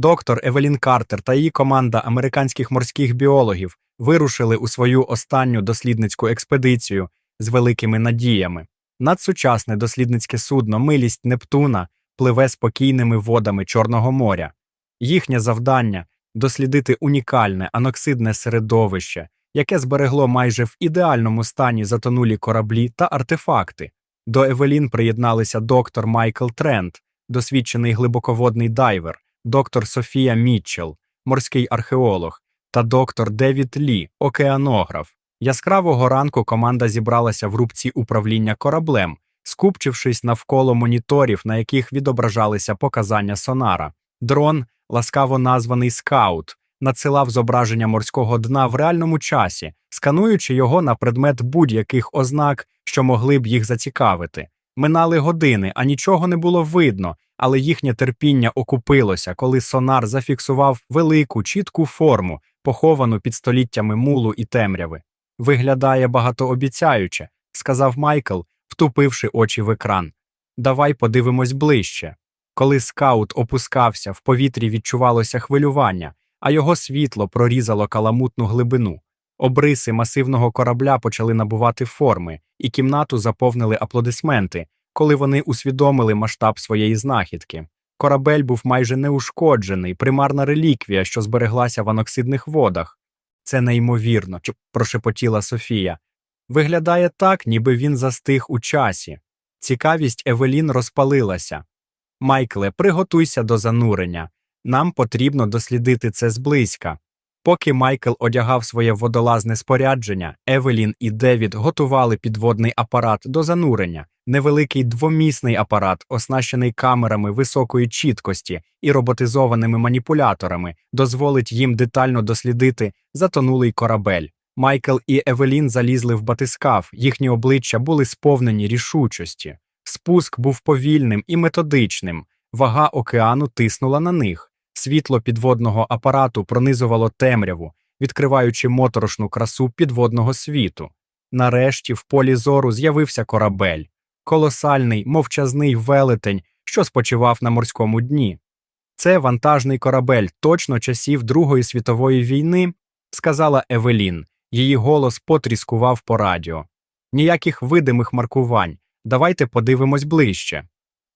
Доктор Евелін Картер та її команда американських морських біологів вирушили у свою останню дослідницьку експедицію з великими надіями. Надсучасне дослідницьке судно Милість Нептуна пливе спокійними водами Чорного моря. Їхнє завдання дослідити унікальне аноксидне середовище, яке зберегло майже в ідеальному стані затонулі кораблі та артефакти. До Евелін приєдналися доктор Майкл Трент, досвідчений глибоководний дайвер, доктор Софія Мітчелл, морський археолог, та доктор Девід Лі, океанограф. Яскравого ранку команда зібралася в рубці управління кораблем, скупчившись навколо моніторів, на яких відображалися показання сонара. Дрон, ласкаво названий скаут, надсилав зображення морського дна в реальному часі, скануючи його на предмет будь-яких ознак, що могли б їх зацікавити. Минали години, а нічого не було видно, але їхнє терпіння окупилося, коли сонар зафіксував велику, чітку форму, поховану під століттями мулу і темряви. Виглядає багатообіцяюче, сказав Майкл, втупивши очі в екран. Давай подивимось ближче. Коли скаут опускався, в повітрі відчувалося хвилювання, а його світло прорізало каламутну глибину. Обриси масивного корабля почали набувати форми, і кімнату заповнили аплодисменти, коли вони усвідомили масштаб своєї знахідки. Корабель був майже неушкоджений, примарна реліквія, що збереглася в аноксидних водах. Це неймовірно, прошепотіла Софія. Виглядає так, ніби він застиг у часі. Цікавість Евелін розпалилася. Майкле, приготуйся до занурення. Нам потрібно дослідити це зблизька. Поки Майкл одягав своє водолазне спорядження, Евелін і Девід готували підводний апарат до занурення, невеликий двомісний апарат, оснащений камерами високої чіткості і роботизованими маніпуляторами, дозволить їм детально дослідити затонулий корабель. Майкл і Евелін залізли в батискаф, їхні обличчя були сповнені рішучості. Спуск був повільним і методичним, вага океану тиснула на них. Світло підводного апарату пронизувало темряву, відкриваючи моторошну красу підводного світу. Нарешті в полі зору з'явився корабель, колосальний, мовчазний велетень, що спочивав на морському дні. Це вантажний корабель точно часів Другої світової війни, сказала Евелін. Її голос потріскував по радіо. Ніяких видимих маркувань. Давайте подивимось ближче.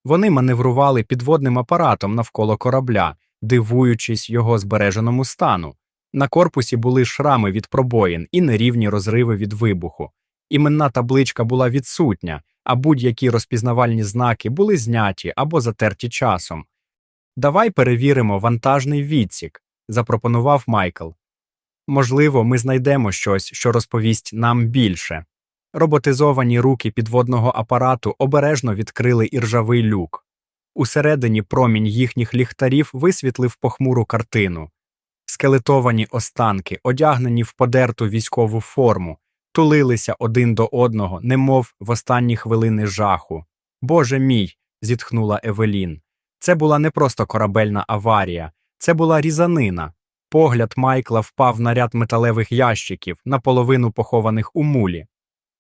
Вони маневрували підводним апаратом навколо корабля, дивуючись його збереженому стану. На корпусі були шрами від пробоїн і нерівні розриви від вибуху. Іменна табличка була відсутня, а будь-які розпізнавальні знаки були зняті або затерті часом. Давай перевіримо вантажний відсік, запропонував Майкл. Можливо, ми знайдемо щось, що розповість нам більше. Роботизовані руки підводного апарату обережно відкрили іржавий люк. Усередині промінь їхніх ліхтарів висвітлив похмуру картину. Скелетовані останки, одягнені в подерту військову форму, тулилися один до одного, немов в останні хвилини жаху. Боже мій. зітхнула Евелін. Це була не просто корабельна аварія, це була різанина. Погляд Майкла впав на ряд металевих ящиків, наполовину похованих у мулі.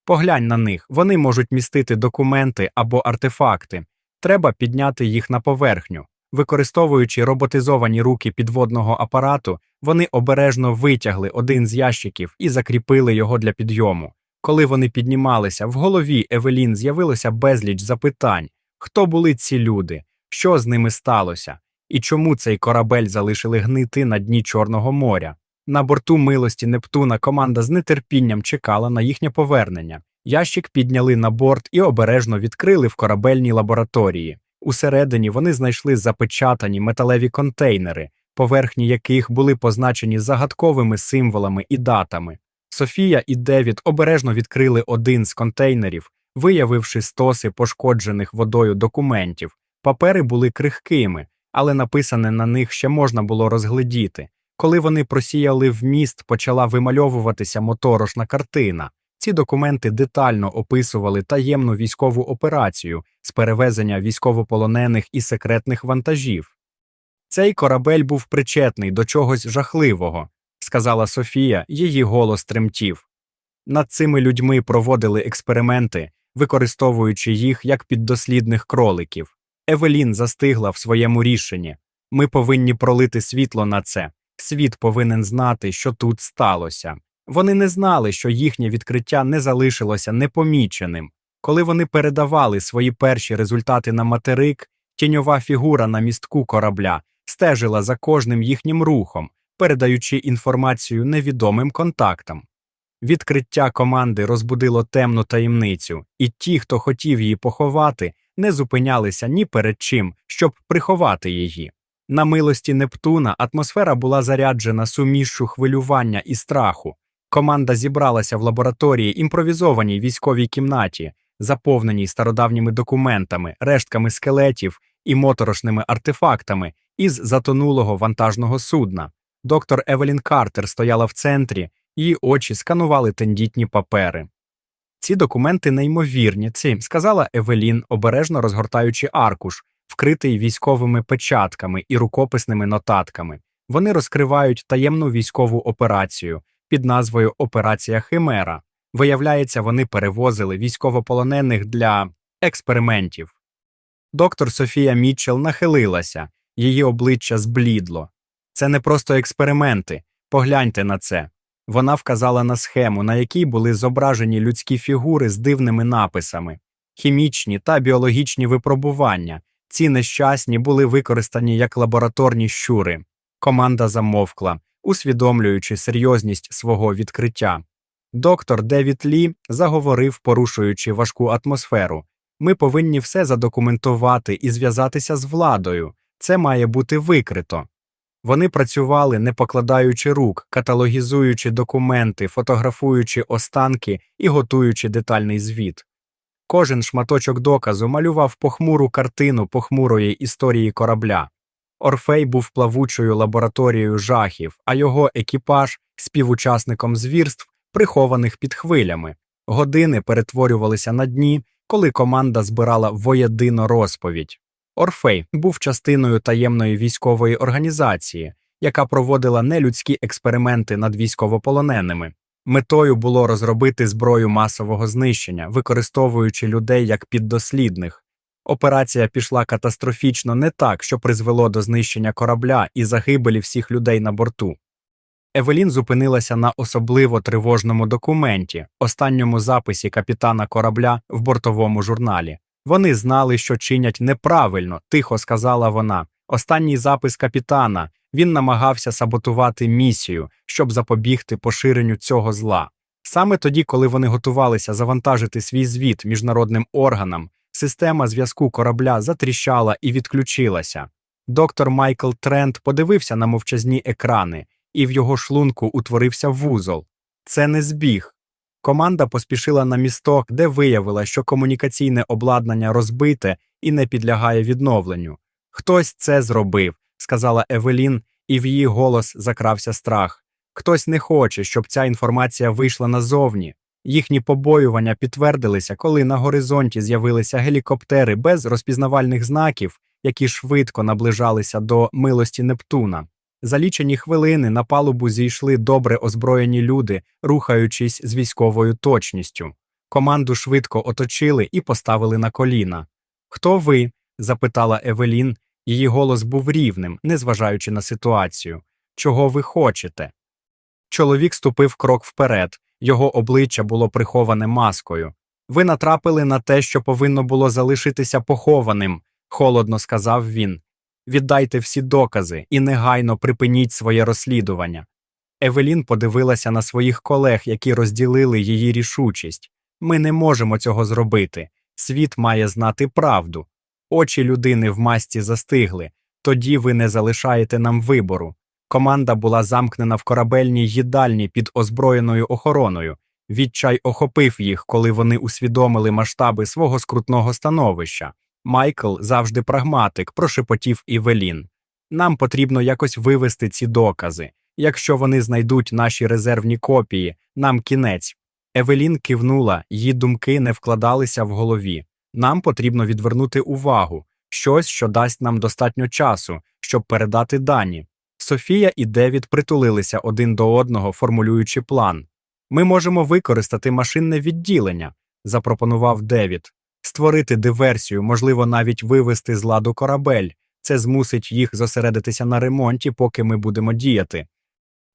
Поглянь на них, вони можуть містити документи або артефакти. Треба підняти їх на поверхню. Використовуючи роботизовані руки підводного апарату, вони обережно витягли один з ящиків і закріпили його для підйому. Коли вони піднімалися, в голові Евелін з'явилося безліч запитань: хто були ці люди, що з ними сталося, і чому цей корабель залишили гнити на дні Чорного моря. На борту милості Нептуна команда з нетерпінням чекала на їхнє повернення. Ящик підняли на борт і обережно відкрили в корабельній лабораторії. Усередині вони знайшли запечатані металеві контейнери, поверхні яких були позначені загадковими символами і датами. Софія і Девід обережно відкрили один з контейнерів, виявивши стоси пошкоджених водою документів. Папери були крихкими, але написане на них ще можна було розгледіти. Коли вони просіяли вміст, почала вимальовуватися моторошна картина. Ці документи детально описували таємну військову операцію з перевезення військовополонених і секретних вантажів. Цей корабель був причетний до чогось жахливого, сказала Софія, її голос тремтів. Над цими людьми проводили експерименти, використовуючи їх як піддослідних кроликів. Евелін застигла в своєму рішенні. Ми повинні пролити світло на це. Світ повинен знати, що тут сталося. Вони не знали, що їхнє відкриття не залишилося непоміченим. Коли вони передавали свої перші результати на материк, тіньова фігура на містку корабля стежила за кожним їхнім рухом, передаючи інформацію невідомим контактам. Відкриття команди розбудило темну таємницю, і ті, хто хотів її поховати, не зупинялися ні перед чим, щоб приховати її. На милості Нептуна атмосфера була заряджена сумішшу хвилювання і страху. Команда зібралася в лабораторії імпровізованій військовій кімнаті, заповненій стародавніми документами, рештками скелетів і моторошними артефактами із затонулого вантажного судна. Доктор Евелін Картер стояла в центрі, її очі сканували тендітні папери. Ці документи неймовірні, ці, сказала Евелін, обережно розгортаючи аркуш, вкритий військовими печатками і рукописними нотатками. Вони розкривають таємну військову операцію під назвою Операція Химера. Виявляється, вони перевозили військовополонених для експериментів. Доктор Софія Мітчелл нахилилася, її обличчя зблідло. Це не просто експерименти. Погляньте на це. Вона вказала на схему, на якій були зображені людські фігури з дивними написами, хімічні та біологічні випробування. Ці нещасні були використані як лабораторні щури. Команда замовкла, усвідомлюючи серйозність свого відкриття. Доктор Девід Лі заговорив, порушуючи важку атмосферу. Ми повинні все задокументувати і зв'язатися з владою. Це має бути викрито. Вони працювали, не покладаючи рук, каталогізуючи документи, фотографуючи останки і готуючи детальний звіт. Кожен шматочок доказу малював похмуру картину похмурої історії корабля. Орфей був плавучою лабораторією жахів, а його екіпаж співучасником звірств, прихованих під хвилями. Години перетворювалися на дні, коли команда збирала воєдино розповідь. Орфей був частиною таємної військової організації, яка проводила нелюдські експерименти над військовополоненими. Метою було розробити зброю масового знищення, використовуючи людей як піддослідних. Операція пішла катастрофічно не так, що призвело до знищення корабля і загибелі всіх людей на борту. Евелін зупинилася на особливо тривожному документі, останньому записі капітана корабля в бортовому журналі. Вони знали, що чинять неправильно, тихо сказала вона. Останній запис капітана він намагався саботувати місію, щоб запобігти поширенню цього зла. Саме тоді, коли вони готувалися завантажити свій звіт міжнародним органам, система зв'язку корабля затріщала і відключилася. Доктор Майкл Трент подивився на мовчазні екрани, і в його шлунку утворився вузол. Це не збіг. Команда поспішила на місток, де виявила, що комунікаційне обладнання розбите і не підлягає відновленню. Хтось це зробив, сказала Евелін, і в її голос закрався страх. Хтось не хоче, щоб ця інформація вийшла назовні. Їхні побоювання підтвердилися, коли на горизонті з'явилися гелікоптери без розпізнавальних знаків, які швидко наближалися до милості Нептуна. За лічені хвилини на палубу зійшли добре озброєні люди, рухаючись з військовою точністю. Команду швидко оточили і поставили на коліна. Хто ви? запитала Евелін. Її голос був рівним, незважаючи на ситуацію. Чого ви хочете? Чоловік ступив крок вперед, його обличчя було приховане маскою. Ви натрапили на те, що повинно було залишитися похованим, холодно сказав він. Віддайте всі докази і негайно припиніть своє розслідування. Евелін подивилася на своїх колег, які розділили її рішучість. Ми не можемо цього зробити. Світ має знати правду. Очі людини в масті застигли, тоді ви не залишаєте нам вибору. Команда була замкнена в корабельній їдальні під озброєною охороною. Відчай охопив їх, коли вони усвідомили масштаби свого скрутного становища. Майкл завжди прагматик, прошепотів Івелін. Нам потрібно якось вивести ці докази. Якщо вони знайдуть наші резервні копії, нам кінець. Евелін кивнула, її думки не вкладалися в голові. Нам потрібно відвернути увагу, щось, що дасть нам достатньо часу, щоб передати дані. Софія і Девід притулилися один до одного, формулюючи план. Ми можемо використати машинне відділення, запропонував Девід, створити диверсію, можливо, навіть вивести з ладу корабель. Це змусить їх зосередитися на ремонті, поки ми будемо діяти.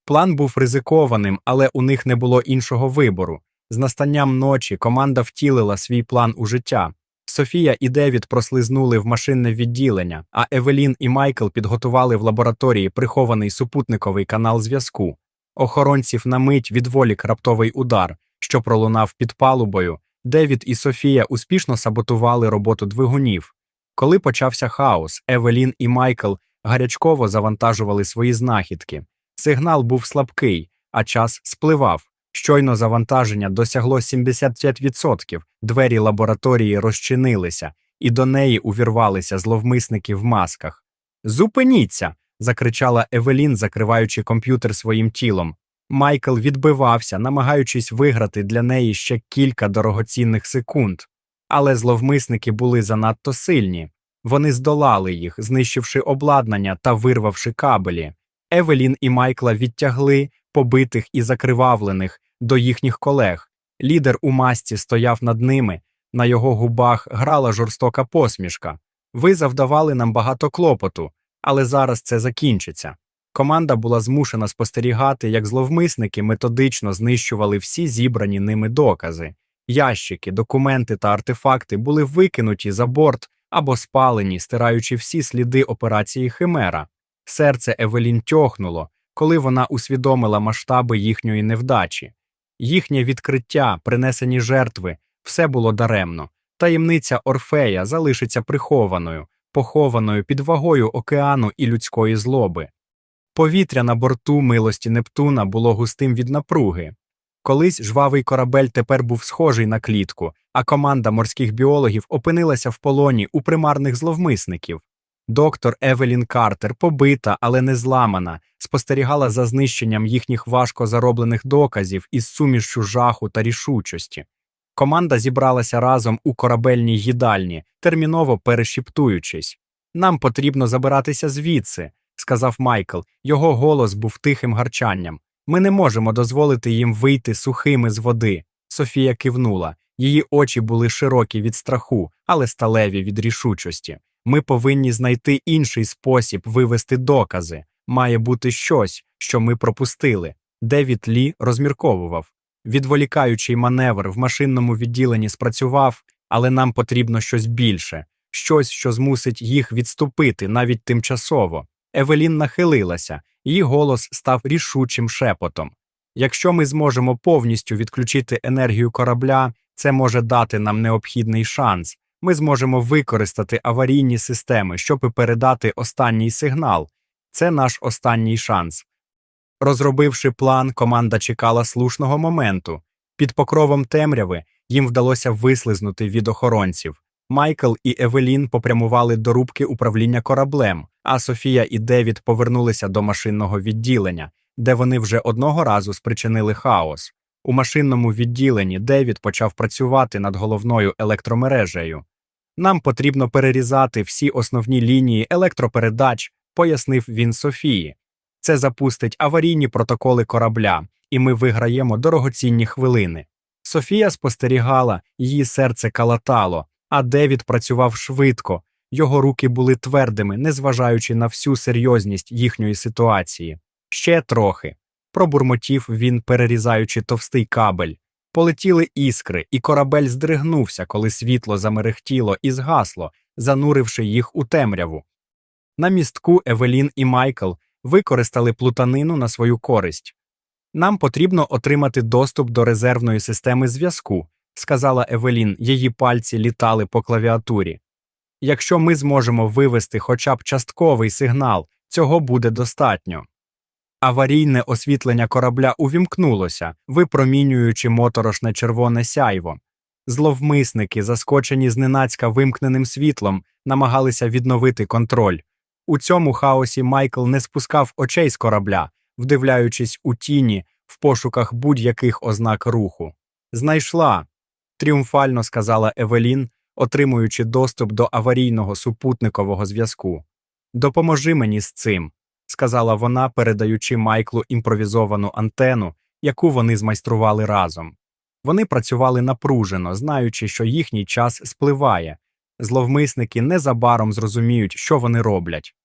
План був ризикованим, але у них не було іншого вибору. З настанням ночі команда втілила свій план у життя. Софія і Девід прослизнули в машинне відділення, а Евелін і Майкл підготували в лабораторії прихований супутниковий канал зв'язку. Охоронців на мить відволік раптовий удар, що пролунав під палубою. Девід і Софія успішно саботували роботу двигунів. Коли почався хаос, Евелін і Майкл гарячково завантажували свої знахідки. Сигнал був слабкий, а час спливав. Щойно завантаження досягло 75%, двері лабораторії розчинилися, і до неї увірвалися зловмисники в масках. Зупиніться. закричала Евелін, закриваючи комп'ютер своїм тілом. Майкл відбивався, намагаючись виграти для неї ще кілька дорогоцінних секунд. Але зловмисники були занадто сильні. Вони здолали їх, знищивши обладнання та вирвавши кабелі. Евелін і Майкла відтягли побитих і закривавлених до їхніх колег. Лідер у масці стояв над ними, на його губах грала жорстока посмішка. Ви завдавали нам багато клопоту, але зараз це закінчиться. Команда була змушена спостерігати, як зловмисники методично знищували всі зібрані ними докази. Ящики, документи та артефакти були викинуті за борт або спалені, стираючи всі сліди операції Химера. Серце Евелін тьохнуло, коли вона усвідомила масштаби їхньої невдачі. Їхнє відкриття, принесені жертви, все було даремно. Таємниця Орфея залишиться прихованою, похованою під вагою океану і людської злоби. Повітря на борту милості Нептуна було густим від напруги. Колись жвавий корабель тепер був схожий на клітку, а команда морських біологів опинилася в полоні у примарних зловмисників. Доктор Евелін Картер, побита, але не зламана, спостерігала за знищенням їхніх важко зароблених доказів із сумішчю жаху та рішучості. Команда зібралася разом у корабельній їдальні, терміново перешіптуючись. Нам потрібно забиратися звідси, сказав Майкл. Його голос був тихим гарчанням. Ми не можемо дозволити їм вийти сухими з води. Софія кивнула. Її очі були широкі від страху, але сталеві від рішучості. Ми повинні знайти інший спосіб вивести докази. Має бути щось, що ми пропустили. Девід Лі розмірковував. Відволікаючий маневр в машинному відділенні спрацював, але нам потрібно щось більше, щось, що змусить їх відступити навіть тимчасово. Евелін нахилилася, її голос став рішучим шепотом. Якщо ми зможемо повністю відключити енергію корабля, це може дати нам необхідний шанс. Ми зможемо використати аварійні системи, щоб передати останній сигнал. Це наш останній шанс. Розробивши план, команда чекала слушного моменту. Під покровом темряви їм вдалося вислизнути від охоронців. Майкл і Евелін попрямували до рубки управління кораблем, а Софія і Девід повернулися до машинного відділення, де вони вже одного разу спричинили хаос. У машинному відділенні Девід почав працювати над головною електромережею. Нам потрібно перерізати всі основні лінії електропередач, пояснив він Софії. Це запустить аварійні протоколи корабля, і ми виграємо дорогоцінні хвилини. Софія спостерігала, її серце калатало, а Девід працював швидко, його руки були твердими, незважаючи на всю серйозність їхньої ситуації. Ще трохи. Пробурмотів він, перерізаючи товстий кабель. Полетіли іскри, і корабель здригнувся, коли світло замерехтіло і згасло, зануривши їх у темряву. На містку Евелін і Майкл використали плутанину на свою користь. Нам потрібно отримати доступ до резервної системи зв'язку, сказала Евелін, її пальці літали по клавіатурі. Якщо ми зможемо вивести хоча б частковий сигнал, цього буде достатньо. Аварійне освітлення корабля увімкнулося, випромінюючи моторошне червоне сяйво. Зловмисники, заскочені зненацька вимкненим світлом, намагалися відновити контроль. У цьому хаосі Майкл не спускав очей з корабля, вдивляючись у тіні в пошуках будь-яких ознак руху. Знайшла, тріумфально сказала Евелін, отримуючи доступ до аварійного супутникового зв'язку. Допоможи мені з цим, сказала вона, передаючи Майклу імпровізовану антену, яку вони змайстрували разом. Вони працювали напружено, знаючи, що їхній час спливає. зловмисники незабаром зрозуміють, що вони роблять.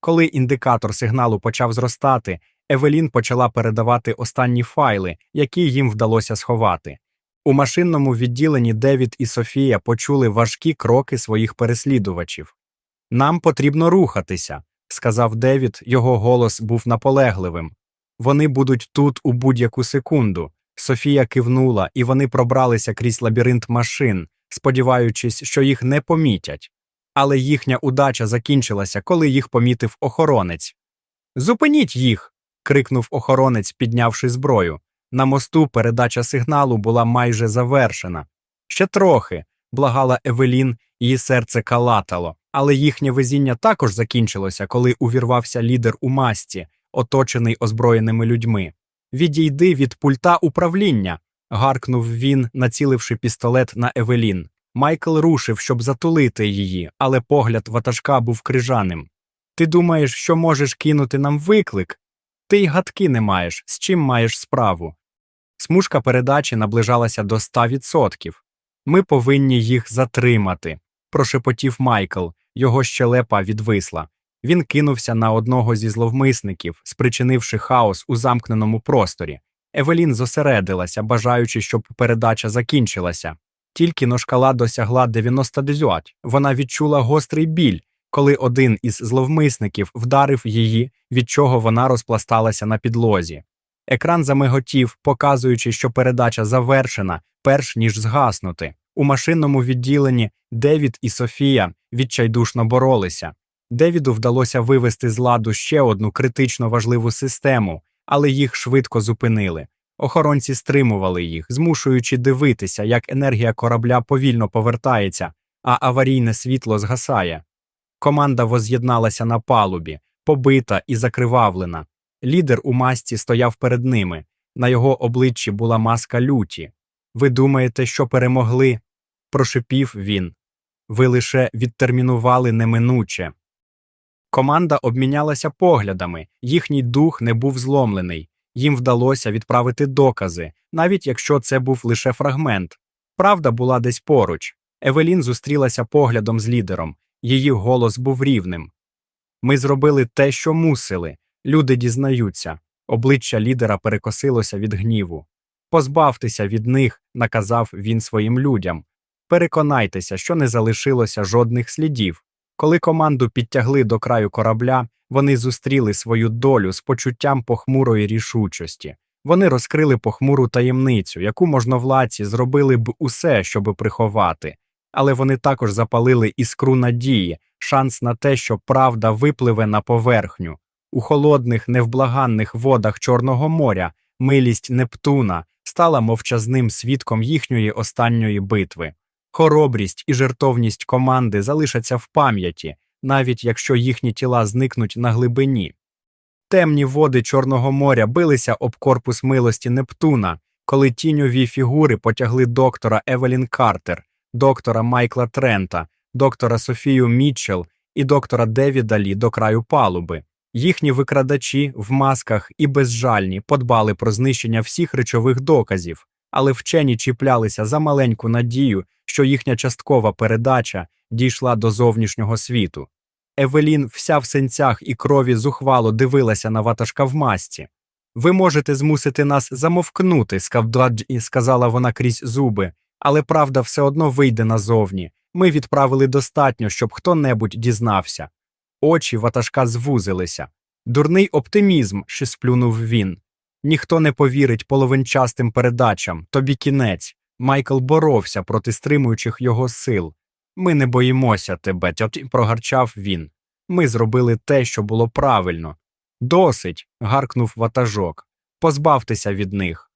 Коли індикатор сигналу почав зростати, Евелін почала передавати останні файли, які їм вдалося сховати. У машинному відділенні Девід і Софія почули важкі кроки своїх переслідувачів. Нам потрібно рухатися, сказав Девід, його голос був наполегливим. Вони будуть тут у будь-яку секунду. Софія кивнула, і вони пробралися крізь лабіринт машин, сподіваючись, що їх не помітять. Але їхня удача закінчилася, коли їх помітив охоронець. Зупиніть їх. крикнув охоронець, піднявши зброю. На мосту передача сигналу була майже завершена. Ще трохи, благала Евелін, її серце калатало, але їхнє везіння також закінчилося, коли увірвався лідер у масті, оточений озброєними людьми. Відійди від пульта управління. гаркнув він, націливши пістолет на Евелін. Майкл рушив, щоб затулити її, але погляд ватажка був крижаним. Ти думаєш, що можеш кинути нам виклик? Ти й гадки не маєш, з чим маєш справу. Смужка передачі наближалася до 100%. Ми повинні їх затримати, прошепотів Майкл, його щелепа відвисла. Він кинувся на одного зі зловмисників, спричинивши хаос у замкненому просторі. Евелін зосередилася, бажаючи, щоб передача закінчилася. Тільки но шкала досягла 99, вона відчула гострий біль, коли один із зловмисників вдарив її, від чого вона розпласталася на підлозі. Екран замиготів, показуючи, що передача завершена, перш ніж згаснути. У машинному відділенні Девід і Софія відчайдушно боролися. Девіду вдалося вивести з ладу ще одну критично важливу систему, але їх швидко зупинили. Охоронці стримували їх, змушуючи дивитися, як енергія корабля повільно повертається, а аварійне світло згасає. Команда воз'єдналася на палубі, побита і закривавлена. Лідер у масці стояв перед ними. На його обличчі була маска люті. Ви думаєте, що перемогли? прошипів він. Ви лише відтермінували неминуче. Команда обмінялася поглядами, їхній дух не був зломлений, їм вдалося відправити докази, навіть якщо це був лише фрагмент. Правда була десь поруч. Евелін зустрілася поглядом з лідером, її голос був рівним. Ми зробили те, що мусили. Люди дізнаються. Обличчя лідера перекосилося від гніву. Позбавтеся від них, наказав він своїм людям. Переконайтеся, що не залишилося жодних слідів. Коли команду підтягли до краю корабля, вони зустріли свою долю з почуттям похмурої рішучості. Вони розкрили похмуру таємницю, яку можновладці зробили б усе, щоб приховати, але вони також запалили іскру надії, шанс на те, що правда випливе на поверхню. У холодних, невблаганних водах Чорного моря милість Нептуна стала мовчазним свідком їхньої останньої битви. Хоробрість і жертовність команди залишаться в пам'яті, навіть якщо їхні тіла зникнуть на глибині. Темні води Чорного моря билися об корпус милості Нептуна, коли тіньові фігури потягли доктора Евелін Картер, доктора Майкла Трента, доктора Софію Мітчелл і доктора Девіда Лі до краю палуби. Їхні викрадачі в масках і безжальні подбали про знищення всіх речових доказів, але вчені чіплялися за маленьку надію, що їхня часткова передача дійшла до зовнішнього світу. Евелін, вся в синцях і крові зухвало дивилася на ватажка в масці. Ви можете змусити нас замовкнути, скавдадж, сказала вона крізь зуби, але правда все одно вийде назовні. Ми відправили достатньо, щоб хто небудь дізнався. Очі ватажка звузилися. Дурний оптимізм, що сплюнув він. Ніхто не повірить половинчастим передачам, тобі кінець. Майкл боровся проти стримуючих його сил. Ми не боїмося тебе, прогарчав він. Ми зробили те, що було правильно. Досить. гаркнув ватажок. Позбавтеся від них.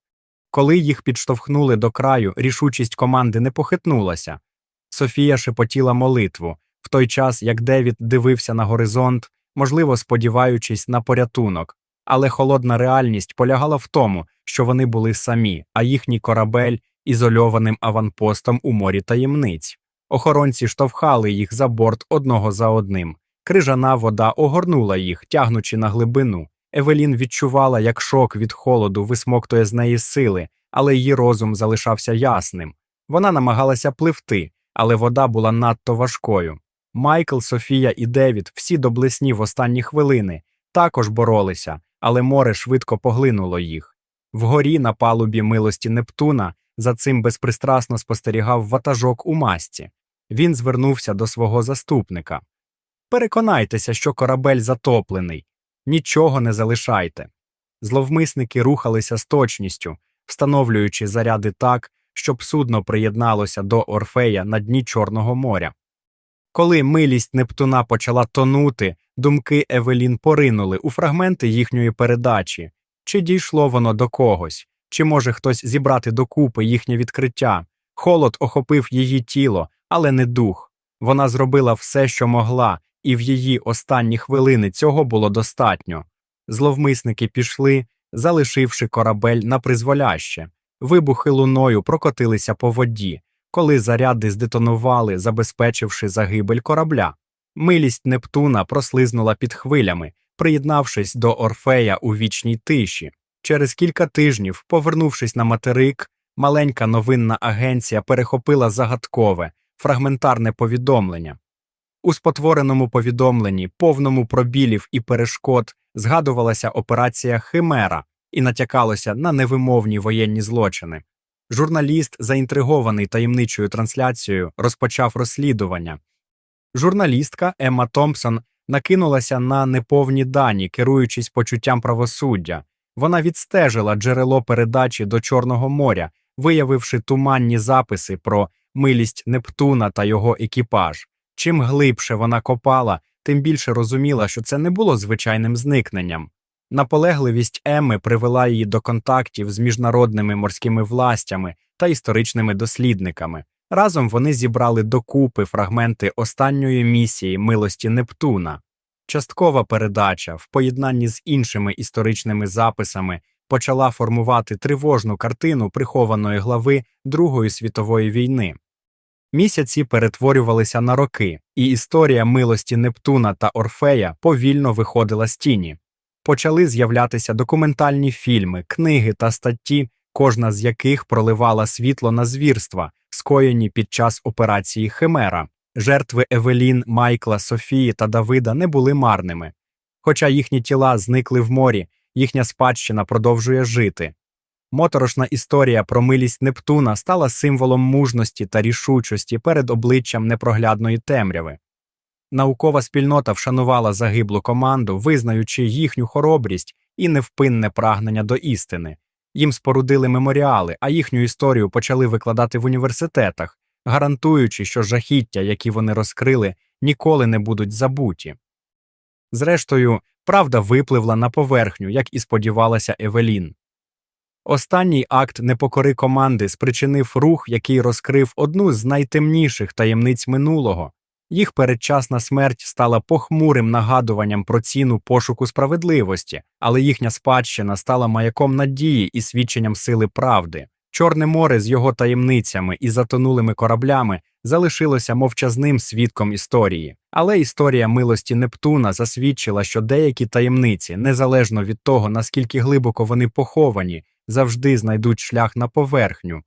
Коли їх підштовхнули до краю, рішучість команди не похитнулася. Софія шепотіла молитву, в той час як Девід дивився на горизонт, можливо, сподіваючись на порятунок, але холодна реальність полягала в тому, що вони були самі, а їхній корабель ізольованим аванпостом у морі таємниць. Охоронці штовхали їх за борт одного за одним. Крижана вода огорнула їх, тягнучи на глибину. Евелін відчувала, як шок від холоду висмоктує з неї сили, але її розум залишався ясним. Вона намагалася пливти, але вода була надто важкою. Майкл, Софія і Девід, всі до блесні в останні хвилини, також боролися, але море швидко поглинуло їх. Вгорі на палубі милості Нептуна за цим безпристрасно спостерігав ватажок у масті. Він звернувся до свого заступника. Переконайтеся, що корабель затоплений, нічого не залишайте. Зловмисники рухалися з точністю, встановлюючи заряди так, щоб судно приєдналося до Орфея на дні Чорного моря. Коли милість Нептуна почала тонути, думки Евелін поринули у фрагменти їхньої передачі. Чи дійшло воно до когось, чи може хтось зібрати докупи їхнє відкриття? Холод охопив її тіло, але не дух. Вона зробила все, що могла, і в її останні хвилини цього було достатньо. Зловмисники пішли, залишивши корабель на призволяще. Вибухи луною прокотилися по воді, коли заряди здетонували, забезпечивши загибель корабля. Милість Нептуна прослизнула під хвилями, приєднавшись до Орфея у вічній тиші. Через кілька тижнів, повернувшись на материк, маленька новинна агенція перехопила загадкове, фрагментарне повідомлення. У спотвореному повідомленні, повному пробілів і перешкод, згадувалася операція Химера і натякалося на невимовні воєнні злочини. Журналіст, заінтригований таємничою трансляцією, розпочав розслідування. Журналістка Емма Томпсон накинулася на неповні дані, керуючись почуттям правосуддя. Вона відстежила джерело передачі до Чорного моря, виявивши туманні записи про милість Нептуна та його екіпаж. Чим глибше вона копала, тим більше розуміла, що це не було звичайним зникненням. Наполегливість Емми привела її до контактів з міжнародними морськими властями та історичними дослідниками. Разом вони зібрали докупи фрагменти останньої місії милості Нептуна. Часткова передача, в поєднанні з іншими історичними записами, почала формувати тривожну картину прихованої глави Другої світової війни. Місяці перетворювалися на роки, і історія милості Нептуна та Орфея повільно виходила з тіні. Почали з'являтися документальні фільми, книги та статті, кожна з яких проливала світло на звірства, скоєні під час операції Химера. Жертви Евелін, Майкла, Софії та Давида не були марними. Хоча їхні тіла зникли в морі, їхня спадщина продовжує жити. Моторошна історія про милість Нептуна стала символом мужності та рішучості перед обличчям непроглядної темряви. Наукова спільнота вшанувала загиблу команду, визнаючи їхню хоробрість і невпинне прагнення до істини. Їм спорудили меморіали, а їхню історію почали викладати в університетах, гарантуючи, що жахіття, які вони розкрили, ніколи не будуть забуті. Зрештою, правда випливла на поверхню, як і сподівалася Евелін. Останній акт непокори команди спричинив рух, який розкрив одну з найтемніших таємниць минулого. Їх передчасна смерть стала похмурим нагадуванням про ціну пошуку справедливості, але їхня спадщина стала маяком надії і свідченням сили правди. Чорне море з його таємницями і затонулими кораблями залишилося мовчазним свідком історії. Але історія милості Нептуна засвідчила, що деякі таємниці, незалежно від того, наскільки глибоко вони поховані, завжди знайдуть шлях на поверхню,